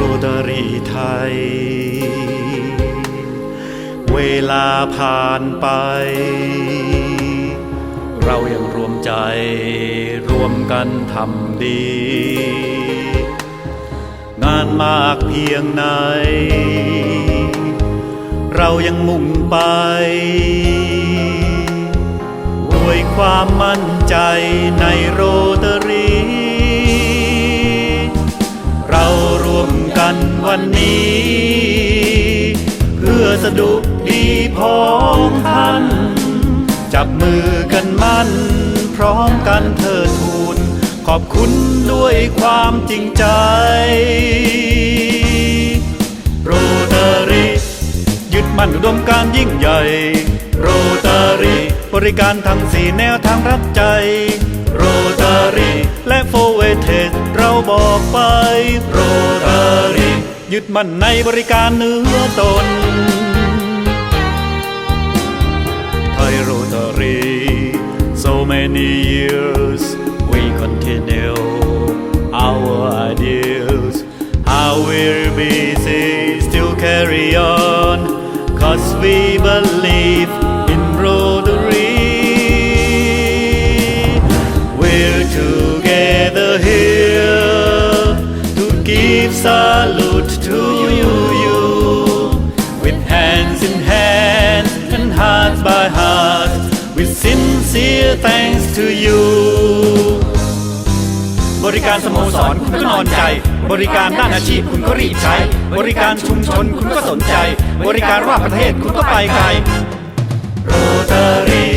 รดรีไทย เวลาผ่านไป เรายังรวมใจรวมกันทำดี งานมากเพียงไหน เรายังมุ่งไปด้วยความมั่นใจในโรตารี ดุดีพ้องท่าน จับมือกันมั่น พร้อมกันเธอทูล ขอบคุณด้วยความจริงใจ โรตารียึดมั่นอุดมการยิ่งใหญ่ โรตารีบริการทั้งสี่แนวทางรับใจ โรตารีและโฟเวเทสเราบอกไป โรตารียึดมั่นในบริการเนื้อตน many years we continue our ideals. How we're busy still carry on cause we believe in Rotary we're together here to give salute to sincere thanks to you บริการสโมสรคุณก็นอนใจ บริการด้านอาชีพคุณก็รีบใช้ บริการชุมชนคุณก็สนใจ บริการรอบประเทศคุณก็ไปไกล Rotary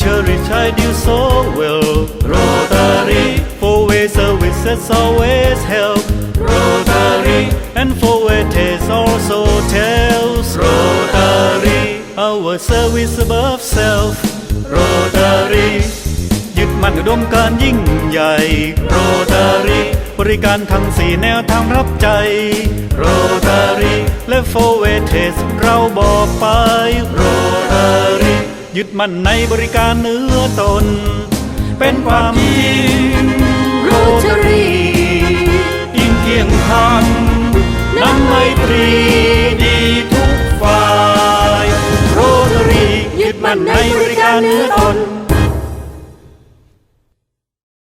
cherish I do so well Rotary for way services always help Rotary and for ways also tells Rotary our service above self โรตารียึดมั่นอุดมการยิ่งใหญ่โรตารีบริการทั้งสี่แนวทางรับใจโรตารีและโฟเวเทสเราบอกไปโรตารียึดมั่นในบริการเนื้อตน เป็นความจริงโรตารียิ่งเทียงทาง นในบริการเนื้อตน